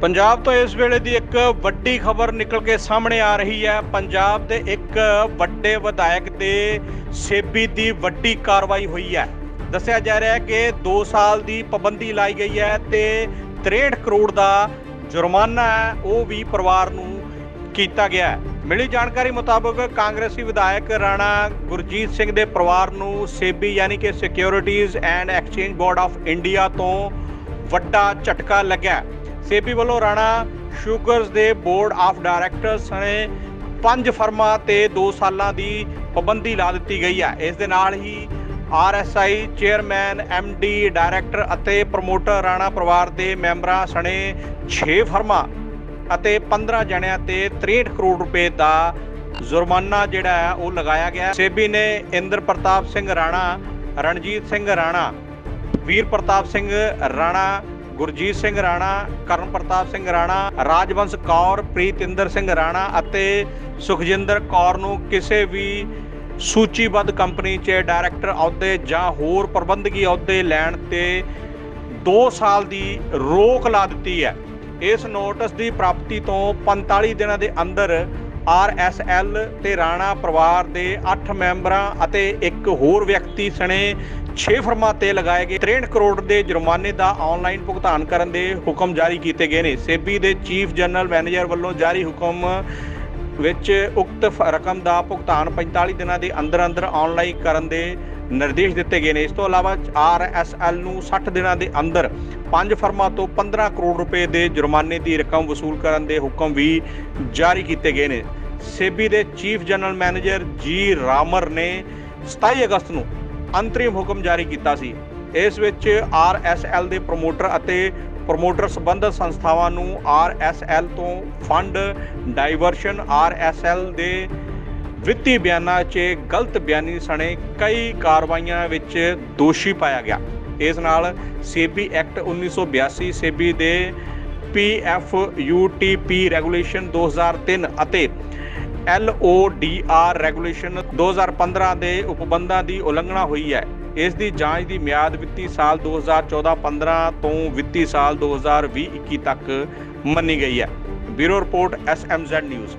ਪੰਜਾਬ ਤੋਂ ਇਸ ਵੇਲੇ ਦੀ ਇੱਕ ਵੱਡੀ ਖਬਰ ਨਿਕਲ ਕੇ ਸਾਹਮਣੇ ਆ ਰਹੀ ਹੈ। ਪੰਜਾਬ ਦੇ ਇੱਕ ਵੱਡੇ ਵਿਧਾਇਕ ਤੇ ਸੇਬੀ ਦੀ ਵੱਡੀ ਕਾਰਵਾਈ ਹੋਈ ਹੈ। ਦੱਸਿਆ ਜਾ ਰਿਹਾ ਹੈ ਕਿ 2 ਸਾਲ ਦੀ ਪਾਬੰਦੀ ਲਾਈ ਗਈ ਹੈ ਤੇ 63 ਕਰੋੜ ਦਾ ਜੁਰਮਾਨਾ ਹੈ, ਉਹ ਵੀ ਪਰਿਵਾਰ ਨੂੰ ਕੀਤਾ ਗਿਆ ਹੈ। ਮਿਲੀ ਜਾਣਕਾਰੀ ਮੁਤਾਬਕ ਕਾਂਗਰਸੀ ਵਿਧਾਇਕ ਰਾਣਾ ਗੁਰਜੀਤ ਸਿੰਘ ਦੇ ਪਰਿਵਾਰ ਨੂੰ ਸੇਬੀ ਯਾਨੀ ਕਿ securities and exchange board of India ਤੋਂ ਵੱਡਾ ਝਟਕਾ ਲੱਗਿਆ ਹੈ। ਸੇਬੀ ਵੱਲੋਂ ਰਾਣਾ ਸ਼ੂਗਰਜ਼ ਦੇ ਬੋਰਡ ਆਫ ਡਾਇਰੈਕਟਰਸ ਨੇ ਪੰਜ ਫਰਮਾਂ ਤੇ 2 ਸਾਲਾਂ ਦੀ ਪਾਬੰਦੀ ਲਾ ਦਿੱਤੀ ਗਈ ਹੈ ਇਸ ਦੇ ਨਾਲ ਹੀ ਆਰਐਸਆਈ ਚੇਅਰਮੈਨ ਐਮਡੀ ਡਾਇਰੈਕਟਰ ਅਤੇ ਪ੍ਰਮੋਟਰ ਰਾਣਾ ਪਰਿਵਾਰ ਦੇ ਮੈਂਬਰਾਂ ਸਣੇ 6 ਫਰਮਾਂ ਅਤੇ 15 ਜਣਿਆਂ ਤੇ 63 ਕਰੋੜ ਰੁਪਏ ਦਾ ਜੁਰਮਾਨਾ ਜਿਹੜਾ ਹੈ ਉਹ ਲਗਾਇਆ ਗਿਆ ਸੇਬੀ ਨੇ ਇੰਦਰ ਪ੍ਰਤਾਪ ਸਿੰਘ ਰਾਣਾ, ਰਣਜੀਤ ਸਿੰਘ ਰਾਣਾ, ਵੀਰ ਪ੍ਰਤਾਪ ਸਿੰਘ ਰਾਣਾ ਗੁਰਜੀਤ ਸਿੰਘ ਰਾਣਾ, ਕਰਨ ਪ੍ਰਤਾਪ ਸਿੰਘ ਰਾਣਾ, ਰਾਜਵੰਸ਼ ਕੌਰ, ਪ੍ਰੀਤਿੰਦਰ ਸਿੰਘ ਰਾਣਾ ਅਤੇ ਸੁਖਜਿੰਦਰ ਕੌਰ ਨੂੰ ਕਿਸੇ ਵੀ ਸੂਚੀਬੱਧ ਕੰਪਨੀ 'ਚ ਡਾਇਰੈਕਟਰ ਅਹੁਦੇ ਜਾਂ ਹੋਰ ਪ੍ਰਬੰਧਕੀ ਅਹੁਦੇ ਲੈਣ ਤੇ 2 ਸਾਲ ਦੀ ਰੋਕ ਲਾ ਦਿੱਤੀ ਹੈ। ਇਸ ਨੋਟਿਸ ਦੀ ਪ੍ਰਾਪਤੀ ਤੋਂ 45 ਦਿਨਾਂ ਦੇ ਅੰਦਰ ਆਰਐਸਐਲ ਤੇ ਰਾਣਾ ਪਰਿਵਾਰ ਦੇ 8 ਮੈਂਬਰਾਂ ਅਤੇ ਇੱਕ ਹੋਰ ਵਿਅਕਤੀ ਸਣੇ 6 ਫਰਮਾਂ ਤੇ ਲਗਾਏ ਗਏ 63 ਕਰੋੜ ਦੇ ਜੁਰਮਾਨੇ ਦਾ ਆਨਲਾਈਨ ਭੁਗਤਾਨ ਕਰਨ ਦੇ ਹੁਕਮ ਜਾਰੀ ਕੀਤੇ ਗਏ ਨੇ। ਸੇਬੀ ਦੇ ਚੀਫ ਜਨਰਲ ਮੈਨੇਜਰ ਵੱਲੋਂ ਜਾਰੀ ਹੁਕਮ ਵਿੱਚ ਉਕਤ ਫ- ਰਕਮ ਦਾ ਭੁਗਤਾਨ 45 ਦਿਨਾਂ ਦੇ ਅੰਦਰ ਅੰਦਰ ਆਨਲਾਈਨ ਕਰਨ ਦੇ ਨਿਰਦੇਸ਼ ਦਿੱਤੇ ਗਏ ਨੇ। ਇਸ ਤੋਂ ਇਲਾਵਾ ਆਰਐਸਐਲ ਨੂੰ 60 ਦਿਨਾਂ ਦੇ ਅੰਦਰ ਪੰਜ ਫਰਮਾਂ ਤੋਂ 15 ਕਰੋੜ ਰੁਪਏ ਦੇ ਜੁਰਮਾਨੇ ਦੀ ਰਕਮ ਵਸੂਲ ਕਰਨ ਦੇ ਹੁਕਮ ਵੀ ਜਾਰੀ ਕੀਤੇ ਗਏ ਨੇ। ਸੇਬੀ ਦੇ ਚੀਫ ਜਨਰਲ ਮੈਨੇਜਰ ਜੀ ਰਾਮਰ ਨੇ 27 ਅਗਸਤ ਨੂੰ ਅੰਤਰਿਮ ਹੁਕਮ ਜਾਰੀ ਕੀਤਾ ਸੀ। ਇਸ ਵਿੱਚ ਆਰਐਸਐਲ ਦੇ ਪ੍ਰਮੋਟਰ ਅਤੇ ਪ੍ਰਮੋਟਰ ਸੰਬੰਧਤ ਸੰਸਥਾਵਾਂ ਨੂੰ ਆਰਐਸਐਲ ਤੋਂ ਫੰਡ ਡਾਈਵਰਸ਼ਨ ਆਰਐਸਐਲ ਦੇ ਵਿੱਤੀ ਬਿਆਨਾਂ 'ਚ ਗਲਤ ਬਿਆਨੀ ਸਣੇ ਕਈ ਕਾਰਵਾਈਆਂ ਵਿੱਚ ਦੋਸ਼ੀ ਪਾਇਆ ਗਿਆ। ਇਸ ਨਾਲ ਸੇਬੀ ਐਕਟ 1982 ਸੇਬੀ ਦੇ ਪੀਐਫ ਯੂਟੀਪੀ ਰੈਗੂਲੇਸ਼ਨ 2003 ਅਤੇ ਐਲਓਡੀਆਰ ਰੈਗੂਲੇਸ਼ਨ 2015 ਦੇ ਉਪਬੰਧਾਂ ਦੀ ਉਲੰਘਣਾ ਹੋਈ ਹੈ। ਇਸ ਦੀ ਜਾਂਚ ਦੀ ਮਿਆਦ ਵਿੱਤੀ ਸਾਲ 2014-15 ਤੋਂ ਵਿੱਤੀ ਸਾਲ 2020-21 ਤੱਕ ਮੰਨੀ ਗਈ ਹੈ। Bureau report SMZ news.